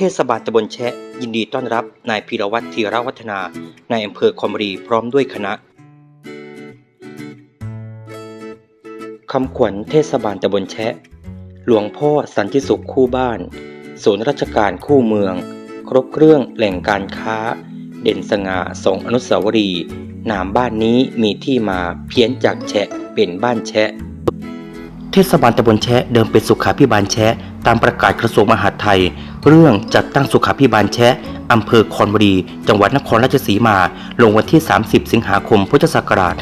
เทศบาลตำบลแชะ ยินดีต้อนรับนายพีรวัตรธีรวัฒนาในายอำเภอคอมบรีพร้อมด้วยคณะคำขวัญเทศบาลตำบลแชะ หลวงพ่อสันติสุขคู่บ้าน ศูนย์ราชการคู่เมือง ครบเครื่องแหล่งการค้า เด่นสง่าทรงอนุสาวรีย์นามบ้านนี้มีที่มาเพี้ยนจากแชะเป็นบ้านแชะ เทศบาลตำบลแชะเดิมเป็นสุขาพิบาลแชะตามประกาศกระทรวงมหาดไทย เรื่องจัดตั้งสุขาพิบาลแชะอำเภอคอนบุรี จังหวัดนครราชสีมา ลงวันที่ 30 สิงหาคม พุทธศักราช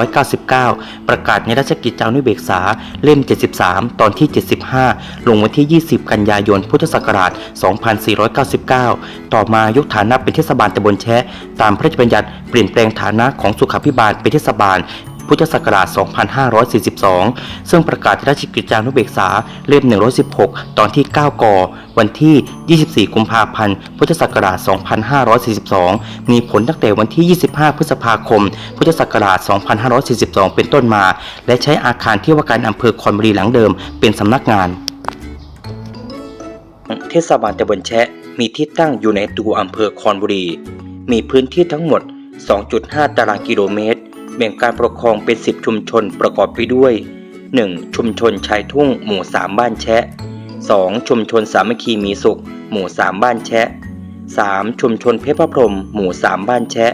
2499 ประกาศในราชกิจจานุเบกษา เล่ม 73 ตอนที่ 75 ลงวันที่ 20 กันยายน พุทธศักราช 2499 ต่อมายกฐานะเป็นเทศบาลตำบลแชะตามพระราชบัญญัติเปลี่ยนแปลงฐานะของสุขาพิบาลเป็นเทศบาล พุทธศักราช 2542 ซึ่งประกาศราชกิจจานุเบกษาเล่ม 116 ตอนที่ 9 ก วันที่ 24 กุมภาพันธ์ พุทธศักราช 2542 มีผลตั้งแต่วันที่ 25 พฤษภาคม พุทธศักราช 2542 เป็นต้นมา และใช้อาคารที่ว่าการอำเภอคอนบุรีหลังเดิม เป็นสำนักงาน เทศบาลตำบลแชะ มีที่ตั้งอยู่ในตัวอำเภอคอนบุรี มีพื้นที่ทั้งหมด 2.5 ตารางกิโลเมตร แบ่งการปกครองเป็น 10 ชุมชนประกอบไปด้วย 1. ชุมชนชายทุ่งหมู่ 3 บ้านแชะ 2. ชุมชนสามัคคีมีสุข หมู่ 3 บ้านแชะ 3. ชุมชนเพชรพระพรมหมู่ 3 บ้านแชะ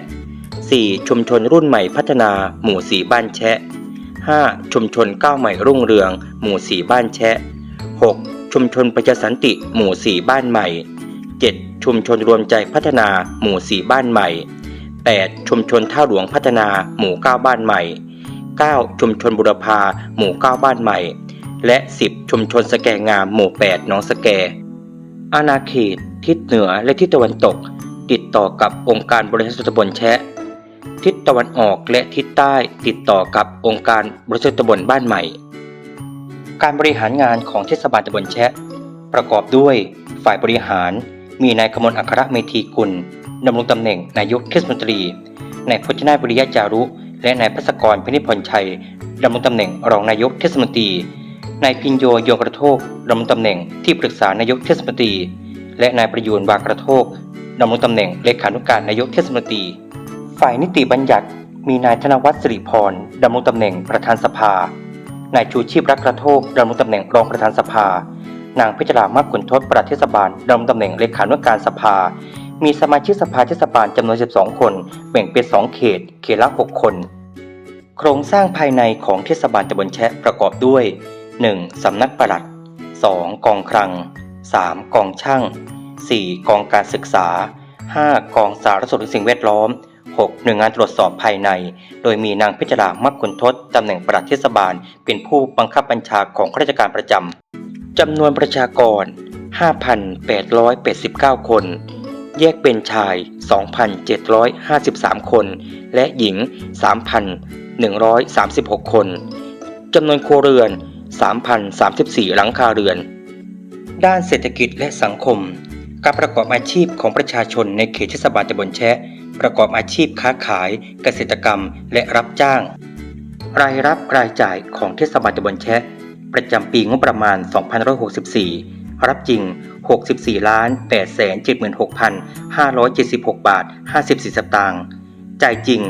4. ชุมชนรุ่นใหม่พัฒนา หมู่ 4 บ้านแชะ 5. ชุมชนก้าวใหม่รุ่งเรือง หมู่ 4 บ้านแชะ 6. ชุมชนประชาสันติ หมู่ 4 บ้านใหม่ 7. ชุมชนรวมใจพัฒนา หมู่ 4 บ้านใหม่ 8. ชุมชนท่าหลวงพัฒนาหมู่ 9 บ้านใหม่ 9. ชุมชนบุรพาหมู่ 9 บ้านใหม่ และ 10 ชุมชนสแกงามหมู่ 8 หนองสแก อาณาเขต ทิศเหนือและทิศตะวันตก ติดต่อกับองค์การบริหารส่วนตำบลแชะ ทิศตะวันออกและทิศใต้ติดต่อกับองค์การบริหารส่วนตำบลบ้านใหม่ การบริหารงานของเทศบาลตำบลแชะ ประกอบด้วย ฝ่ายบริหารมีนายกมลอัครเมธีกุล ดำรงตำแหน่งนายกเทศมนตรีนายพจนาบุริยะจารุ และนายพัศกรพินิพรชัยดำรงตำแหน่งรองนายกเทศมนตรีนายพินโยโยกระโทกดำรงตำแหน่งที่ปรึกษานายกเทศมนตรี และนายประยูนวากระโทกดำรงตำแหน่งเลขานุการนายกเทศมนตรี ฝ่ายนิติบัญญัติ มีนายธนวัฒน์สิริพรดำรงตำแหน่งประธานสภา นายชูชีพรักกระโทกดำรงตำแหน่งรองประธานสภา นางพิจารามากขุนทศประเทศบาลดำรงตำแหน่งเลขานุการสภา มีสมาชิกสภาเทศบาลจำนวน 12 คน แบ่งเป็น 2 เขต เขตละ 6 คน โครงสร้างภายในของเทศบาลตำบลแชะประกอบด้วย 1. สำนักปลัด 2. กองคลัง 3. กองช่าง 4. กองการศึกษา 5. กองสารสนเทศสิ่งแวดล้อม 6. หน่วยงานตรวจสอบภายใน โดยมีนางพิจารามากขุนทศตำแหน่งปลัดเทศบาล เป็นผู้บังคับบัญชาของข้าราชการประจำจำนวนประชากร 5,889 คน แยกเป็นชาย 2,753 คน และหญิง 3,136 คน จำนวนครัวเรือน 3,034 หลังคาเรือน ด้านเศรษฐกิจและสังคม การประกอบอาชีพของประชาชนในเขตเทศบาลตำบลแชะ ประกอบอาชีพค้าขาย เกษตรกรรม และรับจ้าง รายรับรายจ่ายของเทศบาลตำบลแชะ ประจำปีงบประมาณ2564 รับจริง 64ล้าน876,576 บาท 54 สตางค์จ่ายจริง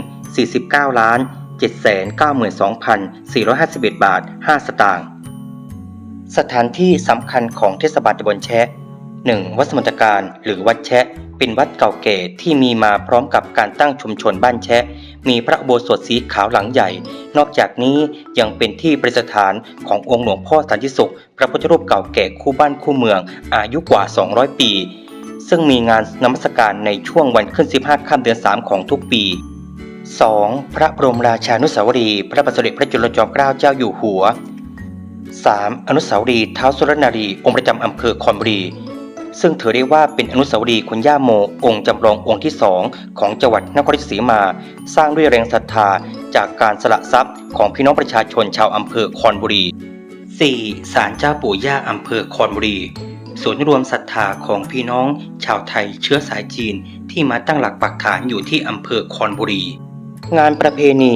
49ล้าน792,451 บาท 5 สตางค์สถานที่สำคัญของเทศบาลตำบลแชะ 1. วัดสมณฑการหรือวัดแชะ เป็นวัดเก่าแก่ที่มีมาพร้อมกับการตั้งชุมชนบ้านแชะ มีพระโบสถสีขาวหลังใหญ่ นอกจากนี้ยังเป็นที่ประดิษฐานขององค์หลวงพ่อสันติสุข พระพุทธรูปเก่าแก่คู่บ้านคู่เมือง อายุกว่า 200 ปี ซึ่งมีงานนมัสการในช่วงวันขึ้น 15 ค่ำเดือน 3 ของทุกปี 2. พระบรมราชานุสาวรีย์พระบาทสมเด็จพระจุลจอมเกล้าเจ้าอยู่หัว 3. อนุสาวรีย์เท้าสุรนารีองค์ประจำอำเภอคอนบุรี ซึ่งถือได้ว่าเป็นอนุสาวรีย์คุณย่าโม องค์จำลององค์ที่สองของจังหวัดนครราชสีมา สร้างด้วยแรงศรัทธาจากการสละทรัพย์ของพี่น้องประชาชนชาวอำเภอคอนบุรี 4. ศาลเจ้าปู่ย่าอำเภอคอนบุรีศูนย์รวมศรัทธาของพี่น้อง ชาวไทยเชื้อสายจีนที่มาตั้งหลักปักฐานอยู่ที่อำเภอคอนบุรี งานประเพณี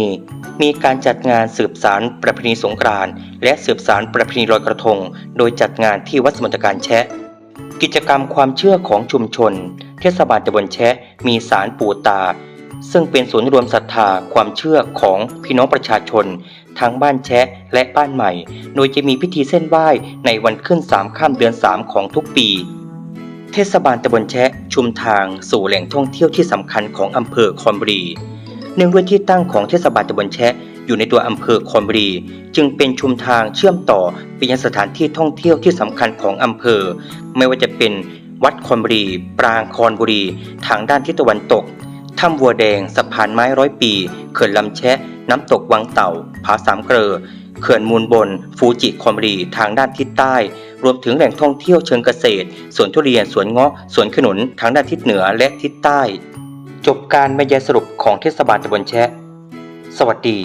มีการจัดงานสืบสารประเพณีสงกรานต์และสืบสารประเพณีลอยกระทง โดยจัดงานที่วัดสมณฑการแชะ กิจกรรมความเชื่อของชุมชน เทศบาลตำบลแชะมีศาลปู่ตา ซึ่งเป็นศูนย์รวมศรัทธาความเชื่อของพี่น้องประชาชน ทั้งบ้านแชะและบ้านใหม่ โดยจะมีพิธีเส้นไหว้ในวันขึ้นสามข้ามเดือนสามของทุกปี เทศบาลตำบลแชะชุมทางสู่แหล่งท่องเที่ยวที่สำคัญของอำเภอคอนบุรีเนื่องด้วยที่ตั้งของเทศบาลตำบลแชะ อยู่ในตัวอำเภอคอนบุรี จึงเป็นชุมทางเชื่อมต่อไปยังสถานที่ท่องเที่ยวที่สำคัญของอำเภอ ไม่ว่าจะเป็นวัดคอนบุรี ปรางคอนบุรี ทางด้านทิศตะวันตกถ้ำวัวแดงสะพานไม้ร้อยปี เขื่อนลำแชะ น้ำตกวังเต่า ผาสามเกลอเขื่อนมูลบน ฟูจิคอมบุรีทางด้านทิศใต้ รวมถึงแหล่งท่องเที่ยวเชิงเกษตร สวนทุเรียน สวนเงาะ สวนขนุน ทางด้านทิศเหนือและทิศใต้ จบการบรรยายสรุปของเทศบาลตำบลแชะ สวัสดี